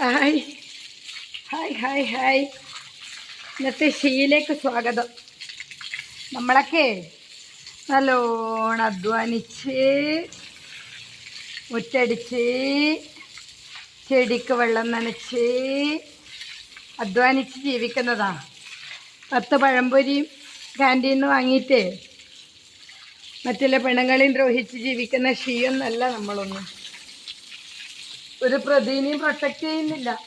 Hi. Hi hi hi. ഇന്നത്തെ ഷീയിലേക്ക് സ്വാഗതം. നമ്മളൊക്കെ നല്ലോണം അധ്വാനിച്ച് മുറ്റടിച്ച് ചെടിക്ക് വെള്ളം നനച്ച് അധ്വാനിച്ച് ജീവിക്കുന്നതാ. പത്ത് പഴംപൊരിയും ക്യാന്റീനിൽ നിന്ന് വാങ്ങിയിട്ട് മറ്റുള്ള പെണ്ണുങ്ങളെയും ദ്രോഹിച്ച് ജീവിക്കുന്ന ഷീയൊന്നല്ല നമ്മളൊന്നും. ഒരു പ്രതിനിയും പ്രൊട്ടക്ട് ചെയ്യുന്നില്ല.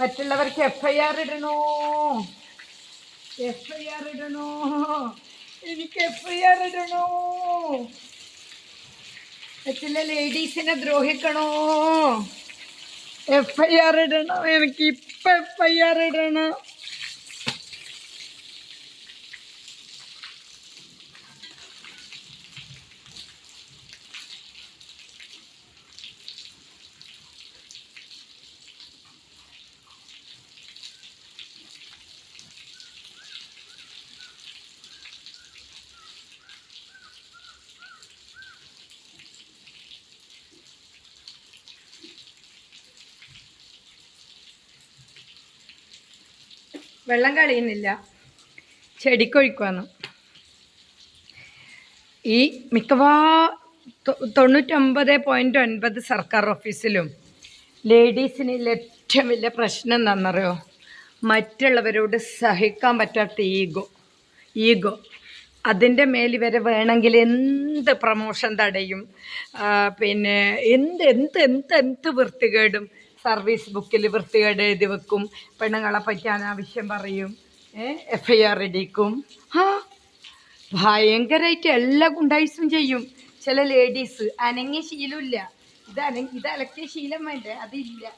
മറ്റുള്ളവർക്ക് എഫ്ഐആർ ഇടണോ? എഫ്ഐആർ ഇടണോ? എനിക്ക് എഫ് ഐ ആർ ഇടണോ? മറ്റുള്ള ലേഡീസിനെ ദ്രോഹിക്കണോ? എഫ്ഐആർ ആർ ഇടണം. എനിക്ക് ഇപ്പം എഫ് ഐ ആർ ഇടണം. വെള്ളം കളയുന്നില്ല. ചെടിക്കൊഴിക്കുവാന്ന് ഈ മിക്കവാ തൊണ്ണൂറ്റൊമ്പത് പോയിന്റ് ഒൻപത് സർക്കാർ ഓഫീസിലും ലേഡീസിന് ഏറ്റവും വലിയ പ്രശ്നം എന്താണെന്നറിയോ? മറ്റുള്ളവരോട് സഹിക്കാൻ പറ്റാത്ത ഈഗോ ഈഗോ. അതിന്റെ മേൽ വരെ വേണമെങ്കിൽ എന്ത് പ്രമോഷൻ തടയും പിന്നെ എന്ത് എന്ത് എന്ത് എന്ത് വൃത്തികേടും. സർവീസ് ബുക്കിൽ വൃത്തികേട് എഴുതി വെക്കും. പെണ്ണുങ്ങളെ പറ്റി അനാവശ്യം പറയും. എഫ് ഐ ആർ ഇടിക്കും. ആ ഭയങ്കരമായിട്ട് എല്ലാ ഗുണ്ടായിസും ചെയ്യും. ചില ലേഡീസ് അനങ്ങിയ ശീലമില്ല. ഇത് അനങ്ങി ഇത് അലക്കിയ ശീലം വേണ്ടേ? അതില്ല.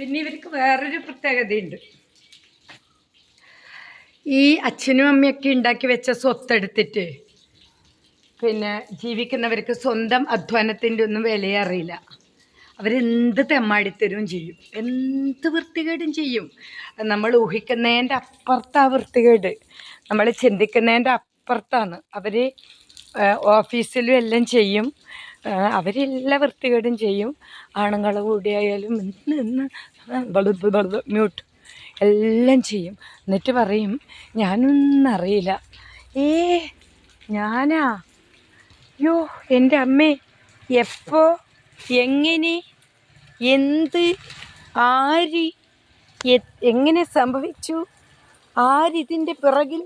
പിന്നെ ഇവർക്ക് വേറൊരു പ്രത്യേകതയുണ്ട്. ഈ അച്ഛനും അമ്മയൊക്കെ ഉണ്ടാക്കി വെച്ച സ്വത്തെടുത്തിട്ട് പിന്നെ ജീവിക്കുന്നവർക്ക് സ്വന്തം അധ്വാനത്തിന്റെ ഒന്നും വിലയെ അറിയില്ല. അവരെന്ത് തെമ്മാടിത്തരും ചെയ്യും. എന്ത് വൃത്തികേടും ചെയ്യും. നമ്മൾ ഊഹിക്കുന്നതിന്റെ അപ്പുറത്താ വൃത്തികേട്. നമ്മൾ ചിന്തിക്കുന്നതിന്റെ അപ്പുറത്താണ്. അവർ ഓഫീസിലും എല്ലാം ചെയ്യും. അവരെല്ലാ വൃത്തികേടും ചെയ്യും. ആണുങ്ങളെ കൂടിയായാലും ഇന്ന് ഇന്ന് മ്യൂട്ട് എല്ലാം ചെയ്യും. എന്നിട്ട് പറയും ഞാനൊന്നും അറിയില്ല. ഏ ഞാനാ? യോ എന്റെ അമ്മേ എപ്പോ എങ്ങനെ എന്ത് ആര് എങ്ങനെ സംഭവിച്ചു ആരിതിന്റെ പിറകിൽ?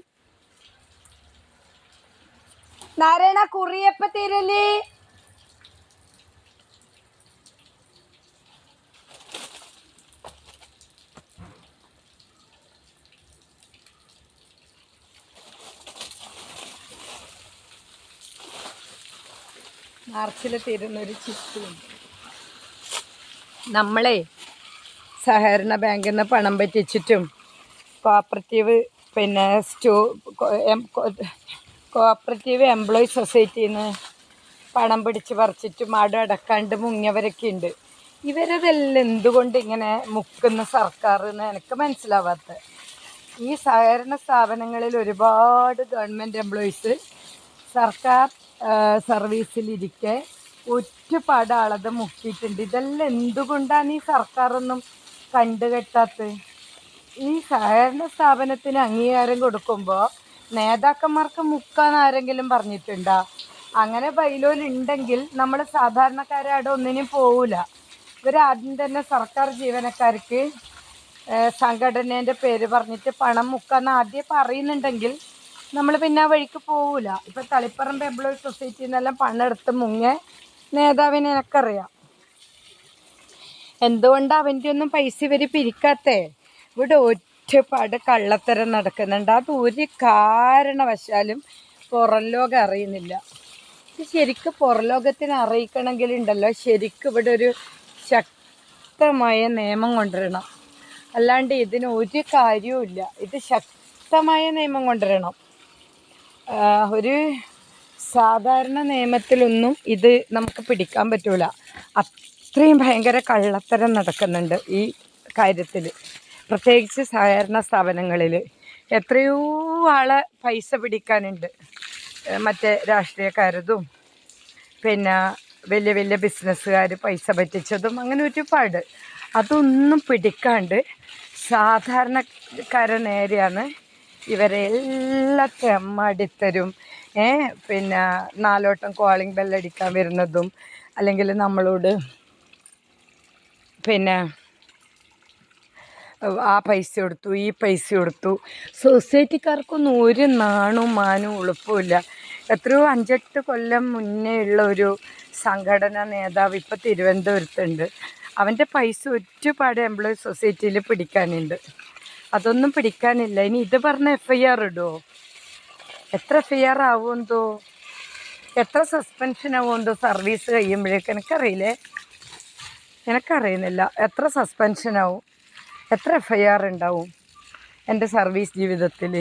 നാരായണ കുറിയപ്പ തീരല്ലേ? മാർച്ചിൽ തീരുന്നൊരു ചിത്രമുണ്ട് നമ്മളെ സഹകരണ ബാങ്കിൽ നിന്ന് പണം പറ്റിച്ചിട്ടും കോപ്പറേറ്റീവ് പിന്നെ സ്റ്റോ കോപ്പറേറ്റീവ് എംപ്ലോയി സൊസൈറ്റിയിൽ നിന്ന് പണം പിടിച്ച് പറിച്ചിട്ടും അവിടെ അടക്കാണ്ട് മുങ്ങിയവരൊക്കെ ഉണ്ട്. ഇവരതെല്ലാം എന്തുകൊണ്ട് ഇങ്ങനെ മുക്കുന്ന സർക്കാർ എന്ന് എനിക്ക് മനസ്സിലാവാത്ത. ഈ സഹകരണ സ്ഥാപനങ്ങളിൽ ഒരുപാട് ഗവൺമെന്റ് എംപ്ലോയീസ് സർക്കാർ സർവീസിലിരിക്കെ ഒറ്റപ്പാട് ആളത് മുക്കിയിട്ടുണ്ട് ഇതെല്ലാം എന്തുകൊണ്ടാണ് ഈ സർക്കാരൊന്നും കണ്ടുകെട്ടാത്തത് ഈ സഹകരണ സ്ഥാപനത്തിന് അംഗീകാരം കൊടുക്കുമ്പോൾ നേതാക്കന്മാർക്ക് മുക്കാന്ന് ആരെങ്കിലും പറഞ്ഞിട്ടുണ്ടോ? അങ്ങനെ ബൈലോലുണ്ടെങ്കിൽ നമ്മൾ സാധാരണക്കാരവിടെ ഒന്നിനും പോവില്ല ഇവരാദ്യം തന്നെ സർക്കാർ ജീവനക്കാർക്ക് സംഘടനേന്റെ പേര് പറഞ്ഞിട്ട് പണം മുക്കാന്ന് ആദ്യം പറയുന്നുണ്ടെങ്കിൽ നമ്മൾ പിന്നെ ആ വഴിക്ക് പോവില്ല ഇപ്പം തളിപ്പറമ്പ് എംപ്ലോയി സൊസൈറ്റിയിൽ നിന്നെല്ലാം പണെടുത്ത് മുങ്ങെ നേതാവിനെ എനിക്കറിയാം. എന്തുകൊണ്ടാണ് അവന്റെ ഒന്നും പൈസ ഇവർ പിരിക്കാത്തേ? ഇവിടെ ഒറ്റപ്പാട് കള്ളത്തരം നടക്കുന്നുണ്ട്. അത് ഒരു കാരണവശാലും പുറം ലോകം അറിയുന്നില്ല. ഇത് ശരിക്കും പുറം ലോകത്തിന് അറിയിക്കണമെങ്കിൽ ഉണ്ടല്ലോ ശരിക്കും ഇവിടെ ഒരു ശക്തമായ നിയമം കൊണ്ടുവരണം. അല്ലാണ്ട് ഇതിന് ഒരു കാര്യവുമില്ല. ഇത് ശക്തമായ നിയമം കൊണ്ടുവരണം. ഒരു സാധാരണ നിയമത്തിലൊന്നും ഇത് നമുക്ക് പിടിക്കാൻ പറ്റൂല. അത്രയും ഭയങ്കര കള്ളത്തരം നടക്കുന്നുണ്ട് ഈ കാര്യത്തിൽ പ്രത്യേകിച്ച് സഹകരണ സ്ഥാപനങ്ങളിൽ എത്രയോ ആളെ പൈസ പിടിക്കാനുണ്ട്. മറ്റേ രാഷ്ട്രീയക്കാരതും പിന്നെ വലിയ വലിയ ബിസിനസ്സുകാർ പൈസ പറ്റിച്ചതും അങ്ങനെ ഒരുപാട്. അതൊന്നും പിടിക്കാണ്ട് സാധാരണക്കാരെ നേരെയാണ് ഇവരെ അമ്മ തെമ്മടിത്തരും ഏ പിന്നെ നാലോട്ടം കോളിംഗ് ബെല്ലടിക്കാൻ വരുന്നതും അല്ലെങ്കിൽ നമ്മളോട് പിന്നെ ആ പൈസ കൊടുത്തു ഈ പൈസ കൊടുത്തു. സൊസൈറ്റിക്കാർക്കൊന്നും ഒരു നാണും മാനും ഉളുപ്പുമില്ല. എത്രയോ അഞ്ചെട്ട് കൊല്ലം മുന്നേ ഉള്ള ഒരു സംഘടന നേതാവ് ഇപ്പം തിരുവനന്തപുരത്തുണ്ട്. അവന്റെ പൈസ ഒറ്റപ്പാട് എംപ്ലോയി സൊസൈറ്റിയിൽ പിടിക്കാനുണ്ട്. അതൊന്നും പിടിക്കാനില്ല. ഇനി ഇത് പറഞ്ഞ എഫ് ഐ ആർ ഇടുമോ എത്ര എഫ് ഐ ആർ ആവുമെന്തോ എത്ര സസ്പെൻഷൻ ആവുമെന്തോ സർവീസ് കഴിയുമ്പോഴേക്ക്? എനിക്കറിയില്ലേ? എനിക്കറിയുന്നില്ല. എത്ര സസ്പെൻഷൻ ആവും? എത്ര എഫ് ഐ ആർ ഉണ്ടാവും എന്റെ സർവീസ് ജീവിതത്തിൽ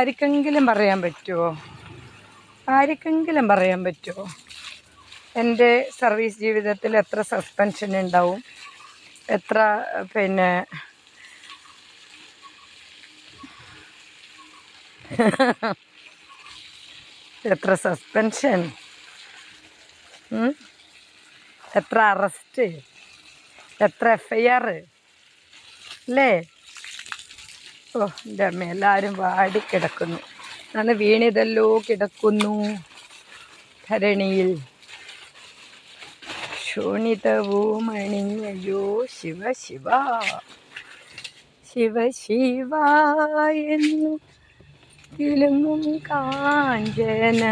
ആർക്കെങ്കിലും പറയാൻ പറ്റുമോ ആർക്കെങ്കിലും പറയാൻ പറ്റുമോ എന്റെ സർവീസ് ജീവിതത്തിൽ എത്ര സസ്പെൻഷൻ ഉണ്ടാവും? എത്ര പിന്നെ എത്ര സസ്പെൻഷൻ? എത്ര അറസ്റ്റ് എത്ര എഫ് ഐ ആർ അല്ലേ? ഓ എന്റെ അമ്മ എല്ലാവരും വാടിക്കിടക്കുന്നു. അന്ന് വീണിതല്ലോ കിടക്കുന്നു. ധരണിയിൽ. ശോണിതവും അണിഞ്ഞയോ ശിവ ശിവ. ശിവ ശിവ എന്നു കിലുങ്ങും കാഞ്ചന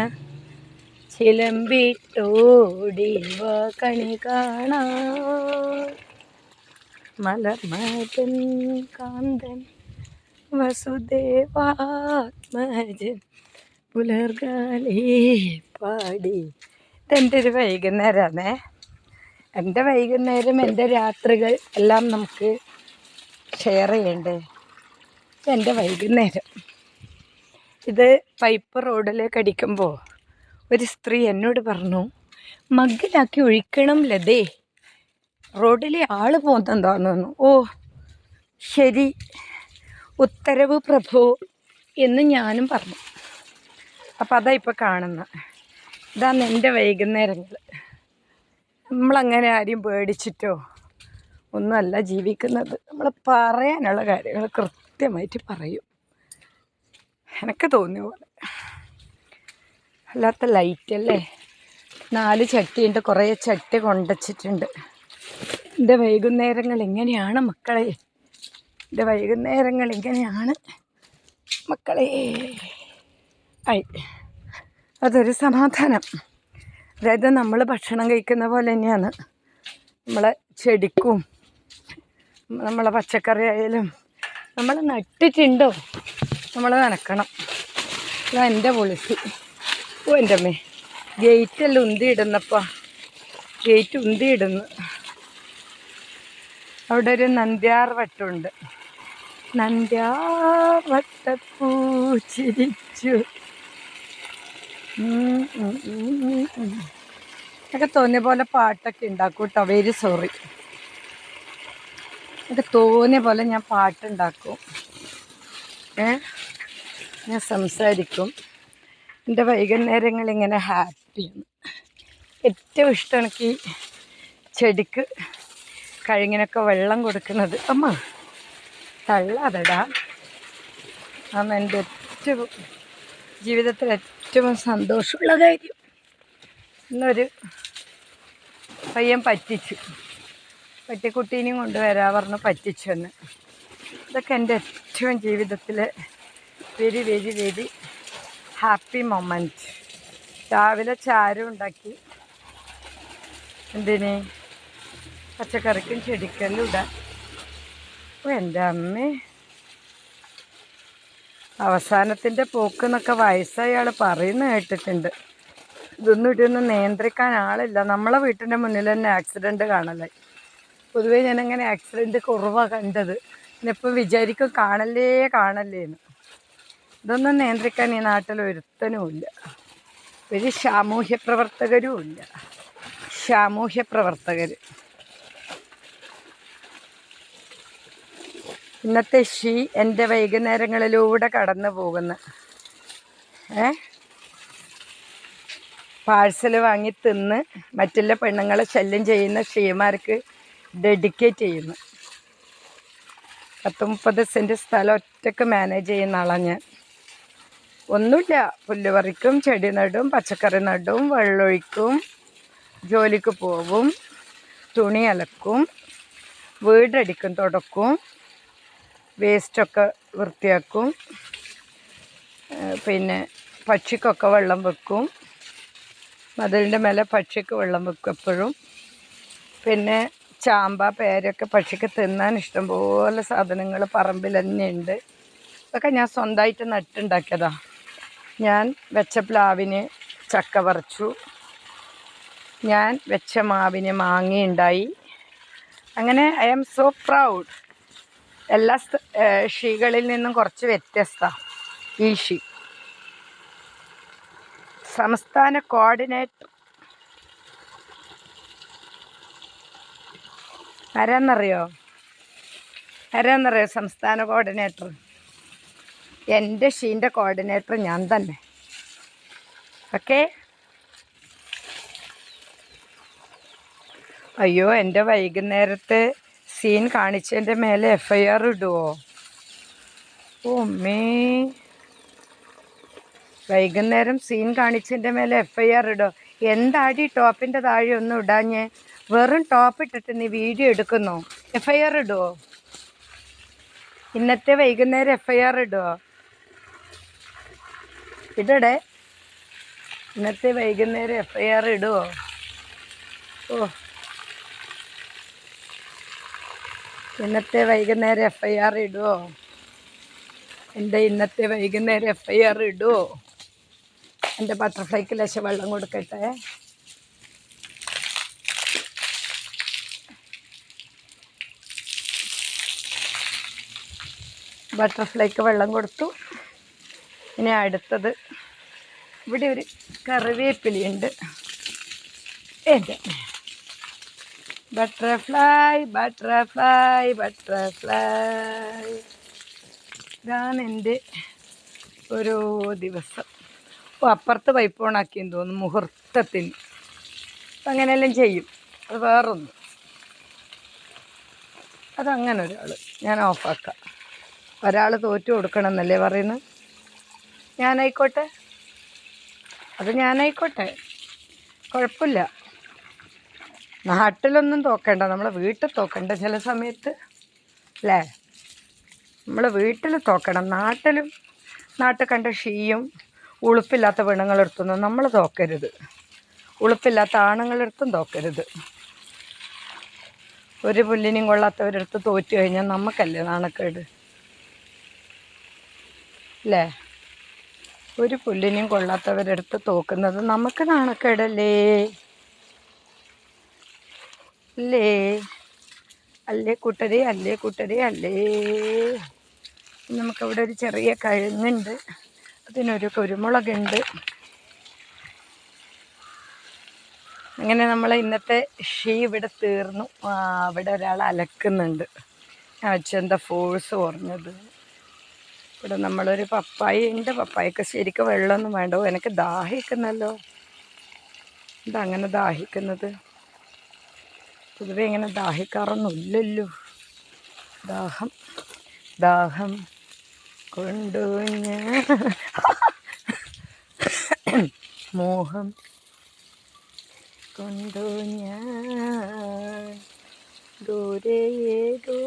ചിലമ്പിട്ടോടിവ കണി കാണാ. മലർമകൻ കാന്തൻ വസുദേവാത്മജൻ പുലർകാലേ പാടി. ഇതെന്റെ ഒരു വൈകുന്നേരമാണേ എന്റെ വൈകുന്നേരം എന്റെ രാത്രികൾ എല്ലാം നമുക്ക് ഷെയർ ചെയ്യണ്ടേ? എന്റെ വൈകുന്നേരം. ഇത് പൈപ്പ് റോഡിലേക്ക് അടിക്കുമ്പോൾ ഒരു സ്ത്രീ എന്നോട് പറഞ്ഞു മഗ്ഗിലാക്കി ഒഴിക്കണം ലതേ. റോഡിലെ ആൾ പോകുന്നെന്താന്ന് തോന്നുന്നു ഓ ശരി. ഉത്തരവ് പ്രഭു എന്ന് ഞാനും പറഞ്ഞു. അപ്പം അതാ ഇപ്പോൾ കാണുന്നത് ഇതാണ് എന്റെ വൈകുന്നേരങ്ങൾ നമ്മളങ്ങനെ ആരെയും പേടിച്ചിട്ടോ ഒന്നുമല്ല ജീവിക്കുന്നത്. നമ്മൾ പറയാനുള്ള കാര്യങ്ങൾ കൃത്യമായിട്ട് പറയും. എനിക്ക് തോന്നിയ പോലെ. അല്ലാത്ത ലൈറ്റ് അല്ലേ? നാല് ചട്ടിയുണ്ട് കുറേ ചട്ടി കൊണ്ടച്ചിട്ടുണ്ട്. എന്റെ വൈകുന്നേരങ്ങൾ എങ്ങനെയാണ് മക്കളെ. എന്റെ വൈകുന്നേരങ്ങൾ എങ്ങനെയാണ് മക്കളെ. ആയി അതൊരു സമാധാനം. അതായത് നമ്മൾ ഭക്ഷണം കഴിക്കുന്ന പോലെ തന്നെയാണ്. നമ്മളെ ചെടിക്കും നമ്മളെ പച്ചക്കറി ആയാലും നമ്മൾ നട്ടിട്ടുണ്ടോ? നമ്മൾ നനക്കണം. ഇതാ എന്റെ പൊളിസി ഓ എന്റെ അമ്മേ. ഗേറ്റെല്ലാം ഉന്തി ഇടുന്നപ്പാ ഗേറ്റ് ഉന്തി ഇടുന്നു അവിടെ ഒരു നന്ദ്യാർ വട്ടമുണ്ട് നന്ദ്യാർ വട്ടപ്പൂ ചിരിച്ചു. ഉം, ഉം, ഉം, ഉം, ഉം. ഒക്കെ തോന്നിയ പോലെ പാട്ടൊക്കെ ഉണ്ടാക്കും കേട്ടോ വെരി സോറി ഒക്കെ തോന്നിയ പോലെ ഞാൻ പാട്ടുണ്ടാക്കും. ഏ? ഞാൻ സംസാരിക്കും. എന്റെ വൈകുന്നേരങ്ങൾ ഇങ്ങനെ ഹാപ്പിയാണ് ഏറ്റവും ഇഷ്ടം എനിക്ക് ചെടിക്ക് കഴുങ്ങിനൊക്കെ വെള്ളം കൊടുക്കുന്നത്. അമ്മ തള്ളാതടാ. അന്ന് എന്റെ ഏറ്റവും ജീവിതത്തിൽ ഏറ്റവും സന്തോഷമുള്ള കാര്യം. ഇന്നൊരു പയ്യൻ പറ്റിച്ചു. പട്ടിക്കുട്ടീനെയും കൊണ്ടുവരാ പറഞ്ഞു പറ്റിച്ചു എന്ന്. ഇതൊക്കെ എന്റെ ഏറ്റവും ജീവിതത്തിലെ very very very happy moment. രാവിലെ ചാരം ഉണ്ടാക്കി. എന്തിന്? പച്ചക്കറിക്കും ചെടിക്കെല്ലാം ഇടാൻ. എന്റെ അമ്മേ. അവസാനത്തിന്റെ പോക്ക് എന്നൊക്കെ ആൾ പറയുന്ന കേട്ടിട്ടുണ്ട്. ഇതൊന്നും ഇതൊന്നും നിയന്ത്രിക്കാൻ ആളില്ല. നമ്മളെ വീട്ടിന്റെ മുന്നിൽ തന്നെ ആക്സിഡന്റ് കാണലായി പൊതുവേ ഞാനങ്ങനെ ആക്സിഡന്റ് കുറവാണ് കണ്ടത്. ഇന്നിപ്പം വിചാരിക്കും കാണല്ലേ കാണല്ലേന്ന്. ഇതൊന്നും നിയന്ത്രിക്കാൻ ഈ നാട്ടിൽ ഒരുത്തനുമില്ല ഒരു സാമൂഹ്യ പ്രവർത്തകരും ഇല്ല. സാമൂഹ്യ പ്രവർത്തകർ ഇന്നത്തെ ഷീ എന്റെ വൈകുന്നേരങ്ങളിലൂടെ കടന്നു പോകുന്ന ഏ? പാഴ്സൽ വാങ്ങി തിന്ന് മറ്റുള്ള പെണ്ണുങ്ങളെ ശല്യം ചെയ്യുന്ന ഷീമാർക്ക് ഡെഡിക്കേറ്റ് ചെയ്യുന്നു. പത്ത് മുപ്പത് സെന്റ് സ്ഥലം ഒറ്റയ്ക്ക് മാനേജ് ചെയ്യുന്ന ആളാണ് ഞാൻ. ഒന്നുമില്ല. പുല്ല് പറിക്കും ചെടി നടും പച്ചക്കറി നടും വെള്ളമൊഴിക്കും ജോലിക്ക് പോവും തുണി അലക്കും വീടടിക്കും തുടക്കും വേസ്റ്റൊക്കെ വൃത്തിയാക്കും പിന്നെ പക്ഷിക്കൊക്കെ വെള്ളം വെക്കും. മതിലിന്റെ മേലെ പക്ഷിക്ക് വെള്ളം വെക്കും എപ്പോഴും. പിന്നെ ചാമ്പ പേരൊക്കെ പക്ഷിക്ക് തിന്നാൻ ഇഷ്ടംപോലെ സാധനങ്ങൾ പറമ്പിൽ തന്നെ ഉണ്ട് ഇതൊക്കെ ഞാൻ സ്വന്തമായിട്ട് നട്ടുണ്ടാക്കിയതാ. ഞാൻ വെച്ച പ്ലാവിന് ചക്ക പറിച്ചു. ഞാൻ വെച്ച മാവിന് മാങ്ങയുണ്ടായി. അങ്ങനെ ഐ ആം സോ പ്രൗഡ് എല്ലാ ഷീകളിൽ നിന്നും കുറച്ച് വ്യത്യസ്ത ഈ ഷീ. സംസ്ഥാന കോർഡിനേറ്റർ ആരാന്നറിയോ? ആരാന്നറിയോ സംസ്ഥാന കോർഡിനേറ്റർ? എന്റെ ഷീന്റെ കോർഡിനേറ്റർ ഞാൻ തന്നെ. ഓക്കെ? അയ്യോ എന്റെ വൈകുന്നേരത്തെ സീൻ കാണിച്ചതിന്റെ മേലെ എഫ് ഐ ആർ ഇടുവോ? ഓ മേ വൈകുന്നേരം സീൻ കാണിച്ചതിന്റെ മേലെ എഫ് ഐ ആർ ഇടോ? എന്താടി ടോപ്പിന്റെ താഴെ ഒന്നും ഇടാഞ്ഞേ? വെറും ടോപ്പ് ഇട്ടിട്ട് നീ വീഡിയോ എടുക്കുന്നു. എഫ് ഐ ആർ ഇടുവോ? ഇന്നത്തെ വൈകുന്നേരം എഫ് ഐ ആർ ഇടുവോ? ഇടടെ ഇന്നത്തെ വൈകുന്നേരം എഫ് ഐ ആർ ഇടുവോ? ഓ. ഇന്നത്തെ വൈകുന്നേരം എഫ് ഐ ആർ ഇടുവോ? എന്റെ ഇന്നത്തെ വൈകുന്നേരം എഫ് ഐ ആർ ഇടുവോ? എന്റെ ബട്ടർഫ്ലൈക്ക് ലശ വെള്ളം കൊടുക്കട്ടെ. ബട്ടർഫ്ലൈക്ക് വെള്ളം കൊടുത്തു. ഇനി അടുത്തത് ഇവിടെ ഒരു കറിവേപ്പിലയുണ്ട്. എന്റെ ബട്ടർഫ്ലൈ ബട്ടർഫ്ലൈ ബട്ടർഫ്ലൈ ഇതാണ് എന്റെ ഓരോ ദിവസം. ഓ അപ്പുറത്ത് പൈപ്പ് ഓണാക്കിയെന്ന് തോന്നുന്നു മുഹൂർത്തത്തിന്. അങ്ങനെയെല്ലാം ചെയ്യും. അത് വേറൊന്നും. അതങ്ങനെ ഒരാൾ ഞാൻ ഓഫാക്കാം ഒരാൾ തോറ്റു കൊടുക്കണം എന്നല്ലേ പറയുന്നത്? ഞാനായിക്കോട്ടെ? അത് ഞാനായിക്കോട്ടെ. കുഴപ്പമില്ല. നാട്ടിലൊന്നും തോക്കണ്ട. നമ്മളെ വീട്ടിൽ തോക്കണ്ട ചില സമയത്ത്. അല്ലേ? നമ്മൾ വീട്ടിൽ തോക്കണം. നാട്ടിലും നാട്ടിൽ കണ്ട ഷീയും ഉളുപ്പില്ലാത്ത പെണ്ണുങ്ങളെടുത്തൊന്നും നമ്മൾ തോക്കരുത്. ഉളുപ്പില്ലാത്ത ആണുങ്ങളെടുത്തും തോക്കരുത്. ഒരു പുല്ലിനും കൊള്ളാത്തവരെടുത്ത് തോറ്റു കഴിഞ്ഞാൽ നമുക്കല്ലേ നാണക്കേട്? അല്ലേ? ഒരു പുല്ലിനും കൊള്ളാത്തവരെടുത്ത് തോക്കുന്നത് നമുക്ക് നാണക്കേടല്ലേ? അല്ലേ? അല്ലേ കൂട്ടരെ അല്ലേ കൂട്ടരെ അല്ലേ? നമുക്കവിടെ ഒരു ചെറിയ കഴുങ്ങുണ്ട്. അതിനൊരു കുരുമുളകുണ്ട്. അങ്ങനെ നമ്മൾ ഇന്നത്തെ ഷീ ഇവിടെ തീർന്നു. അവിടെ ഒരാൾ അലക്കുന്നുണ്ട്. അച്ഛന്റെ ഫോഴ്സ് കുറഞ്ഞത്? ഇവിടെ നമ്മളൊരു പപ്പായ ഉണ്ട് പപ്പായക്ക് ശരിക്കും വെള്ളമൊന്നും വേണ്ട. എനിക്ക് ദാഹിക്കുന്നല്ലോ. ഇതങ്ങനെ ദാഹിക്കുന്നത്. പൊതുവെ ഇങ്ങനെ ദാഹിക്കാറൊന്നുമില്ലല്ലോ. ദാഹം ദാഹം കൊണ്ടു ഞാൻ മോഹം കൊണ്ടു ഞാൻ ദൂരേതോ.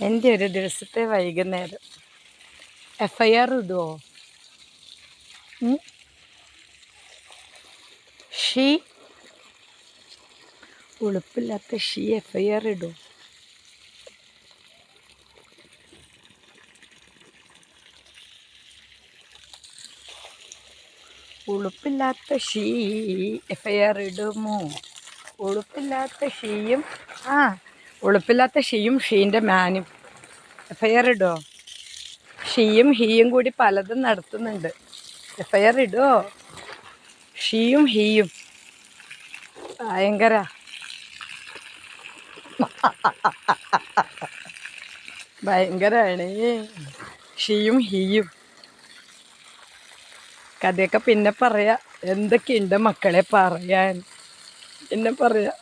എന്റെ ഒരു ദിവസത്തെ വൈകുന്നേരം. എഫ് ഐ ആർ ഇടുമോ ഷീ. ഉളുപ്പില്ലാത്ത ഷീ എഫ് ഐ ആർ ഇടുമോ ഉളുപ്പില്ലാത്ത ഷീ എഫ് ഐ ആർ ഇടുമോ? ഉളുപ്പില്ലാത്ത ഷീയും ആ ഉളുപ്പില്ലാത്ത ഷീയും ഷീന്റെ മാനും എഫ് ഐ ആർ ഇടുമോ ഷീയും ഹീയും കൂടി പലതും നടത്തുന്നുണ്ട്. എഫ് ഐ ആർ ഇടുമോ ഷീയും ഹീയും. ഭയങ്കര. ഭയങ്കരാണ്. ഷീയും ഹീയും. കഥയൊക്കെ പിന്നെ പറയാം. എന്തൊക്കെയുണ്ട് മക്കളെ പറയാൻ? പിന്നെ പറയാം.